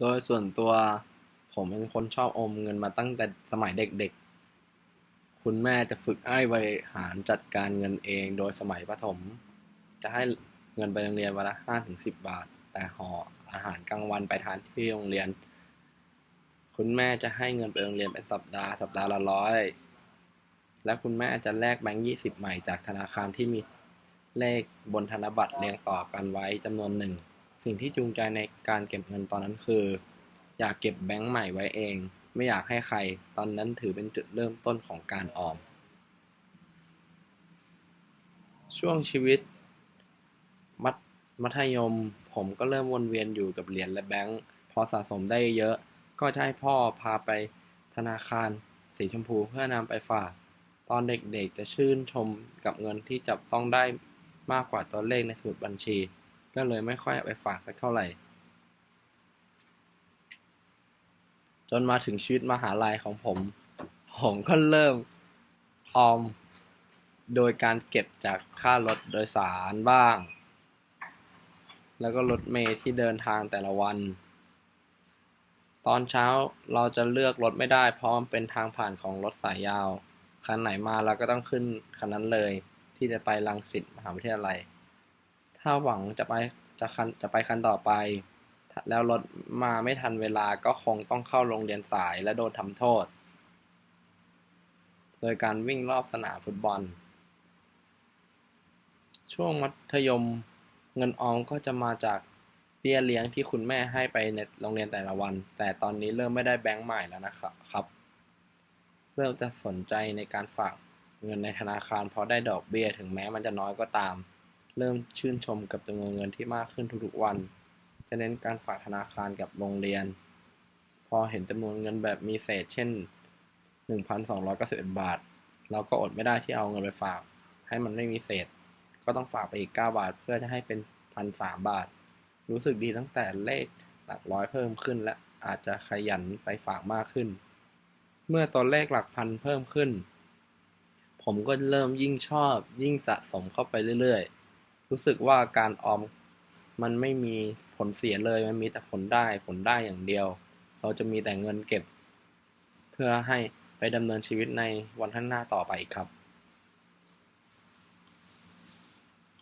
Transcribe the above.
โดยส่วนตัวผมเป็นคนชอบออมเงินมาตั้งแต่สมัยเด็กๆ คุณแม่จะฝึกให้บริหารจัดการเงินเองโดยสมัยประถม จะให้เงินไปโรงเรียนวันละห้าถึงสิบบาท แต่ห่ออาหารกลางวันไปทานที่โรงเรียน คุณแม่จะให้เงินไปโรงเรียนเป็นสัปดาห์สัปดาห์ละร้อย และคุณแม่จะแลกแบงค์ยี่สิบใหม่จากธนาคารที่มีเลขบนธนบัตรเรียงต่อกันไว้จำนวนหนึ่ง สิ่งที่จูงใจในการเก็บเงินตอนนั้นคือ อยากเก็บแบงค์ใหม่ไว้เอง ไม่อยากให้ใคร ตอนนั้นถือเป็นจุดเริ่มต้นของการออม ช่วงชีวิตมัธมัธยม ผมก็เริ่มวนเวียนอยู่กับเหรียญและแบงค์พอสะสมได้เยอะ ก็จะให้พ่อพาไปธนาคาร สีชมพูเพื่อนำไปฝากตอนเด็กๆจะชื่นชมกับเงินที่จับต้องได้มากกว่าตัวเลขในสมุดบัญชี ก็เลยไม่ค่อยไปฝากสักเท่าไหร่ จนมาถึงชีวิตมหาลัยของผม ผมก็เริ่มออม โดยการเก็บจากค่ารถโดยสารบ้าง แล้วก็รถเมล์ที่เดินทางแต่ละวัน ตอนเช้าเราจะเลือกรถไม่ได้ เพราะมันเป็นทางผ่านของรถสายยาว คันไหนมาเราก็ต้องขึ้นคันนั้นเลย ที่จะไปรังสิตมหาวิทยาลัย ถ้าหวังจะไปจะคันจะไปคันต่อไป แล้วรถมาไม่ทันเวลาก็คงต้องเข้าโรงเรียนสายและโดนทำโทษ โดยการวิ่งรอบสนามฟุตบอล ช่วงมัธยมเงินออมก็จะมาจากเบี้ยเลี้ยงที่คุณแม่ให้ไปในโรงเรียนแต่ละวัน แต่ตอนนี้เริ่มไม่ได้แบงค์ใหม่แล้วนะครับครับ เริ่มจะสนใจในการฝากเงินในธนาคารเพราะได้ดอกเบี้ยถึงแม้มันจะน้อยก็ตาม เริ่มชื่นชมกับจำนวนเงินที่มากขึ้นทุกๆวัน จะเน้นการฝากธนาคารกับโรงเรียน พอเห็นจำนวนเงินแบบมีเศษ เช่น 1,291 บาท เราก็อดไม่ได้ที่เอาเงินไปฝาก ให้มันไม่มีเศษ ก็ต้องฝากไปอีก 9 บาท เพื่อจะให้เป็น1,003บาท รู้สึกดีตั้งแต่เลขหลักร้อยเพิ่มขึ้นและอาจจะขยันไปฝากมากขึ้น เมื่อตัวเลขหลักพันเพิ่มขึ้น ผมก็เริ่มยิ่งชอบยิ่งสะสมเข้าไปเรื่อยๆ รู้สึกว่าการออมมันไม่มีผลเสียเลย มันมีแต่ผลได้ผลได้อย่างเดียว เราจะมีแต่เงินเก็บ เพื่อให้ไปดำเนินชีวิตในวันข้างหน้าต่อไปครับ